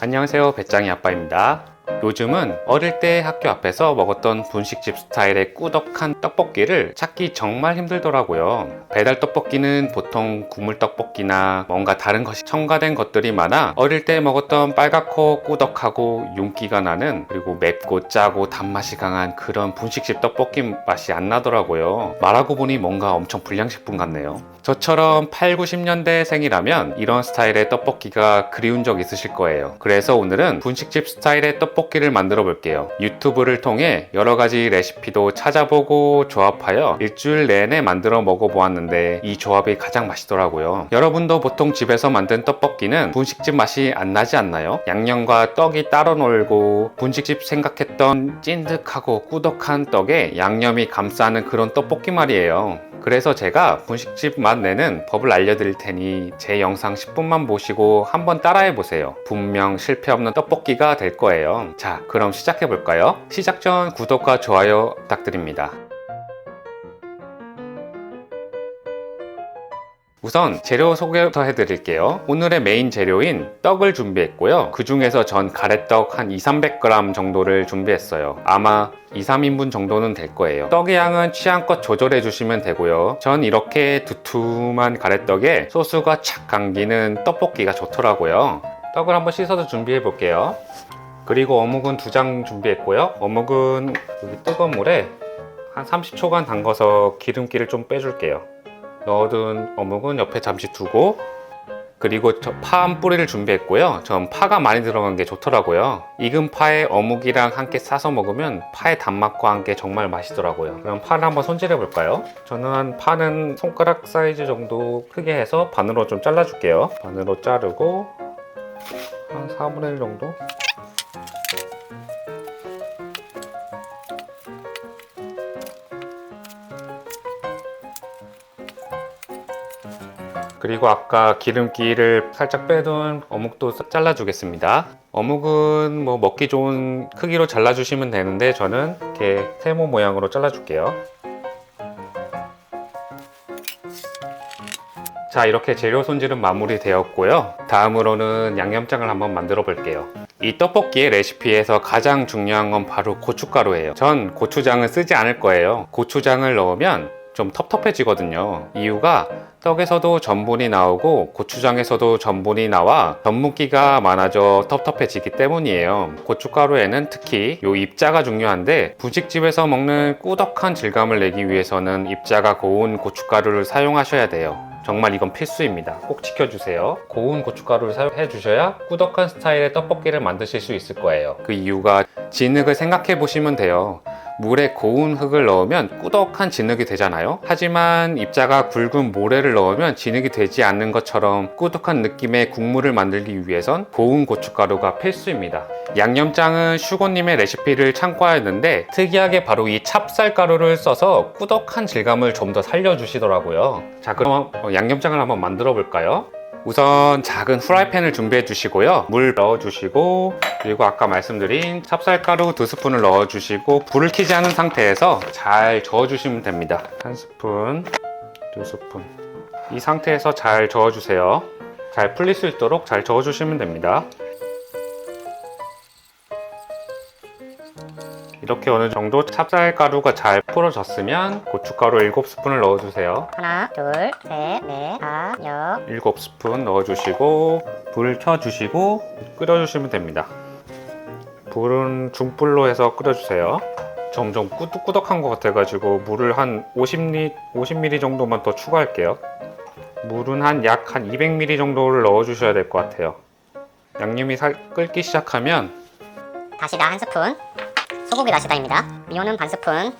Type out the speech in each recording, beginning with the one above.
안녕하세요. 배짱이 아빠입니다 요즘은 어릴 때 학교 앞에서 먹었던 분식집 스타일의 꾸덕한 떡볶이를 찾기 정말 힘들더라고요. 배달 떡볶이는 보통 국물 떡볶이나 뭔가 다른 것이 첨가된 것들이 많아 어릴 때 먹었던 빨갛고 꾸덕하고 윤기가 나는 그리고 맵고 짜고 단맛이 강한 그런 분식집 떡볶이 맛이 안 나더라고요. 말하고 보니 뭔가 엄청 불량식품 같네요. 저처럼 8, 90년대 생이라면 이런 스타일의 떡볶이가 그리운 적 있으실 거예요. 그래서 오늘은 분식집 스타일의 떡볶이 를 만들어 볼게요. 유튜브를 통해 여러 가지 레시피도 찾아보고 조합하여 일주일 내내 만들어 먹어 보았는데 이 조합이 가장 맛있더라고요. 여러분도 보통 집에서 만든 떡볶이는 분식집 맛이 안 나지 않나요? 양념과 떡이 따로 놀고 분식집 생각했던 찐득하고 꾸덕한 떡에 양념이 감싸는 그런 떡볶이 말이에요. 그래서 제가 분식집 맛 내는 법을 알려드릴 테니 제 영상 10분만 보시고 한번 따라해 보세요. 분명 실패 없는 떡볶이가 될 거예요. 자, 그럼 시작해 볼까요? 시작 전 구독과 좋아요 부탁드립니다. 우선 재료 소개부터 해드릴게요. 오늘의 메인 재료인 떡을 준비했고요. 그 중에서 전 가래떡 한 2, 300g 정도를 준비했어요. 아마 2, 3인분 정도는 될 거예요. 떡의 양은 취향껏 조절해 주시면 되고요. 전 이렇게 두툼한 가래떡에 소스가 착 감기는 떡볶이가 좋더라고요. 떡을 한번 씻어서 준비해 볼게요. 그리고 어묵은 두 장 준비했고요. 어묵은 여기 뜨거운 물에 한 30초간 담궈서 기름기를 좀 빼줄게요. 넣어둔 어묵은 옆에 잠시 두고 그리고 저파한 뿌리를 준비했고요. 전 파가 많이 들어간 게 좋더라고요. 익은 파에 어묵이랑 함께 싸서 먹으면 파의 단맛과 함께 정말 맛있더라고요. 그럼 파를 한번 손질해 볼까요? 저는 한 파는 손가락 사이즈 정도 크게 해서 반으로 좀 잘라줄게요. 반으로 자르고 한 4분의 1 정도? 그리고 아까 기름기를 살짝 빼둔 어묵도 잘라 주겠습니다. 어묵은 뭐 먹기 좋은 크기로 잘라 주시면 되는데 저는 이렇게 세모 모양으로 잘라 줄게요. 자 이렇게 재료 손질은 마무리 되었고요. 다음으로는 양념장을 한번 만들어 볼게요. 이 떡볶이의 레시피에서 가장 중요한 건 바로 고춧가루예요. 전 고추장을 쓰지 않을 거예요. 고추장을 넣으면 좀 텁텁해지거든요. 이유가 떡에서도 전분이 나오고 고추장에서도 전분이 나와 전분기가 많아져 텁텁해지기 때문이에요. 고춧가루에는 특히 요 입자가 중요한데 분식집에서 먹는 꾸덕한 질감을 내기 위해서는 입자가 고운 고춧가루를 사용하셔야 돼요. 정말 이건 필수입니다. 꼭 지켜주세요. 고운 고춧가루를 사용해 주셔야 꾸덕한 스타일의 떡볶이를 만드실 수 있을 거예요. 그 이유가 진흙을 생각해 보시면 돼요. 물에 고운 흙을 넣으면 꾸덕한 진흙이 되잖아요. 하지만 입자가 굵은 모래를 넣으면 진흙이 되지 않는 것처럼 꾸덕한 느낌의 국물을 만들기 위해선 고운 고춧가루가 필수입니다. 양념장은 슈고님의 레시피를 참고하였는데 특이하게 바로 이 찹쌀가루를 써서 꾸덕한 질감을 좀 더 살려주시더라고요. 자, 그럼 어, 양념장을 한번 만들어 볼까요? 우선 작은 후라이팬을 준비해 주시고요. 물 넣어 주시고 그리고 아까 말씀드린 찹쌀가루 두 스푼을 넣어 주시고 불을 켜지 않은 상태에서 잘 저어 주시면 됩니다. 한 스푼, 두 스푼. 이 상태에서 잘 저어 주세요. 잘 풀릴 수 있도록 잘 저어 주시면 됩니다. 이렇게 어느 정도 찹쌀가루가 잘 풀어졌으면 고춧가루 7스푼을 넣어주세요. 하나, 둘, 셋, 넷, 다, 여. 7스푼 넣어주시고 불 켜주시고 끓여주시면 됩니다. 불은 중불로 해서 끓여주세요. 점점 꾸덕꾸덕한 것 같아가지고 물을 한 50리, 50ml 정도만 더 추가할게요. 물은 한 약한 200ml 정도를 넣어주셔야 될 것 같아요. 양념이 살 끓기 시작하면 다시다 한 스푼. 소고기 다시다입니다. 미온은 반 스푼.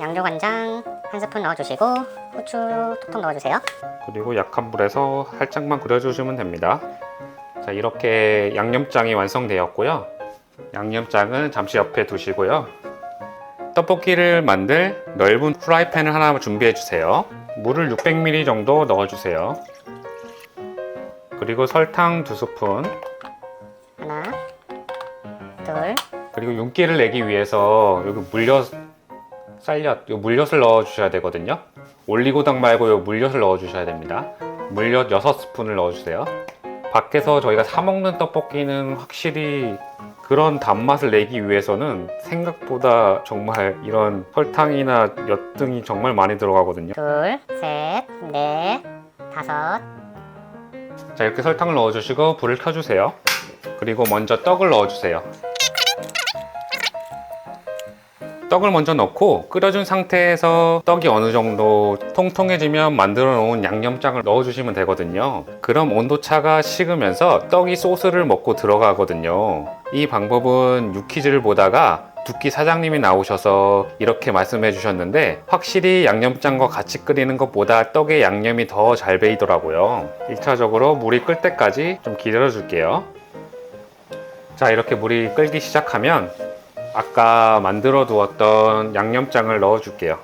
양조간장 한 스푼 넣어주시고 후추 톡톡 넣어주세요. 그리고 약한 불에서 살짝만 끓여주시면 됩니다. 자, 이렇게 양념장이 완성되었고요. 양념장은 잠시 옆에 두시고요. 떡볶이를 만들 넓은 프라이팬을 하나 준비해 주세요. 물을 600ml 정도 넣어주세요. 그리고 설탕 두 스푼, 하나, 둘, 그리고 윤기를 내기 위해서 여기 물엿, 쌀엿, 이 물엿을 넣어 주셔야 되거든요. 올리고당 말고 요 물엿을 넣어 주셔야 됩니다. 물엿 6스푼을 넣어 주세요. 밖에서 저희가 사 먹는 떡볶이는 확실히 그런 단맛을 내기 위해서는 생각보다 정말 이런 설탕이나 엿 등이 정말 많이 들어가거든요. 둘, 셋, 넷, 다섯. 자 이렇게 설탕을 넣어주시고 불을 켜주세요. 그리고 먼저 떡을 넣어주세요. 떡을 먼저 넣고 끓여준 상태에서 떡이 어느 정도 통통해지면 만들어 놓은 양념장을 넣어주시면 되거든요. 그럼 온도차가 식으면서 떡이 소스를 먹고 들어가거든요. 이 방법은 유퀴즈를 보다가 두끼 사장님이 나오셔서 이렇게 말씀해 주셨는데 확실히 양념장과 같이 끓이는 것보다 떡의 양념이 더 잘 배이더라고요. 1차적으로 물이 끓 때까지 좀 기다려 줄게요. 자, 이렇게 물이 끓기 시작하면 아까 만들어 두었던 양념장을 넣어 줄게요.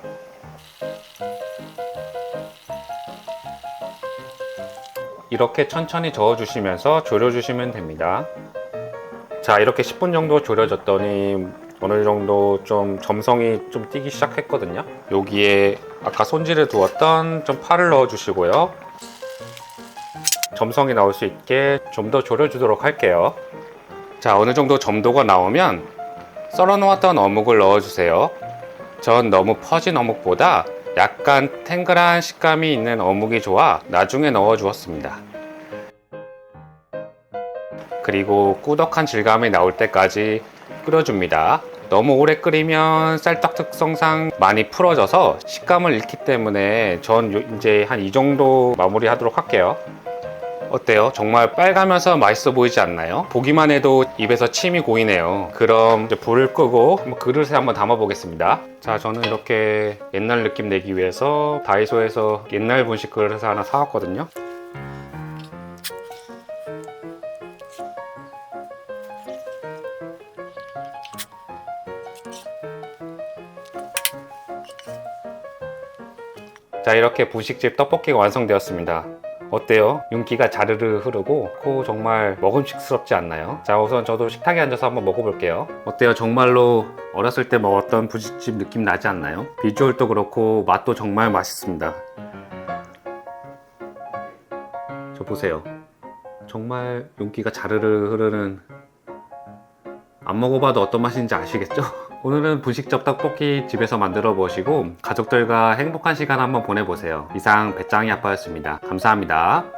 이렇게 천천히 저어 주시면서 졸여 주시면 됩니다. 자, 이렇게 10분 정도 졸여졌더니 어느 정도 좀 점성이 좀 띄기 시작했거든요. 여기에 아까 손질해 두었던 좀 파를 넣어 주시고요. 점성이 나올 수 있게 좀 더 졸여 주도록 할게요. 자, 어느 정도 점도가 나오면 썰어 놓았던 어묵을 넣어 주세요. 전 너무 퍼진 어묵보다 약간 탱글한 식감이 있는 어묵이 좋아 나중에 넣어 주었습니다. 그리고 꾸덕한 질감이 나올 때까지 끓여줍니다. 너무 오래 끓이면 쌀떡 특성상 많이 풀어져서 식감을 잃기 때문에 전 요- 이제 한 이 정도 마무리 하도록 할게요. 어때요? 정말 빨가면서 맛있어 보이지 않나요? 보기만 해도 입에서 침이 고이네요. 그럼 이제 불을 끄고 그릇에 한번 담아 보겠습니다. 자, 저는 이렇게 옛날 느낌 내기 위해서 다이소에서 옛날 분식 그릇을 하나 사왔거든요. 자 이렇게 부식집 떡볶이가 완성되었습니다 어때요? 윤기가 자르르 흐르고 코 정말 먹음직스럽지 않나요? 자 우선 저도 식탁에 앉아서 한번 먹어볼게요 어때요? 정말로 어렸을 때 먹었던 부식집 느낌 나지 않나요? 비주얼도 그렇고 맛도 정말 맛있습니다 저 보세요 정말 윤기가 자르르 흐르는 안 먹어봐도 어떤 맛인지 아시겠죠? 오늘은 분식적 떡볶이 집에서 만들어 보시고 가족들과 행복한 시간 한번 보내보세요. 이상 배짱이 아빠였습니다. 감사합니다.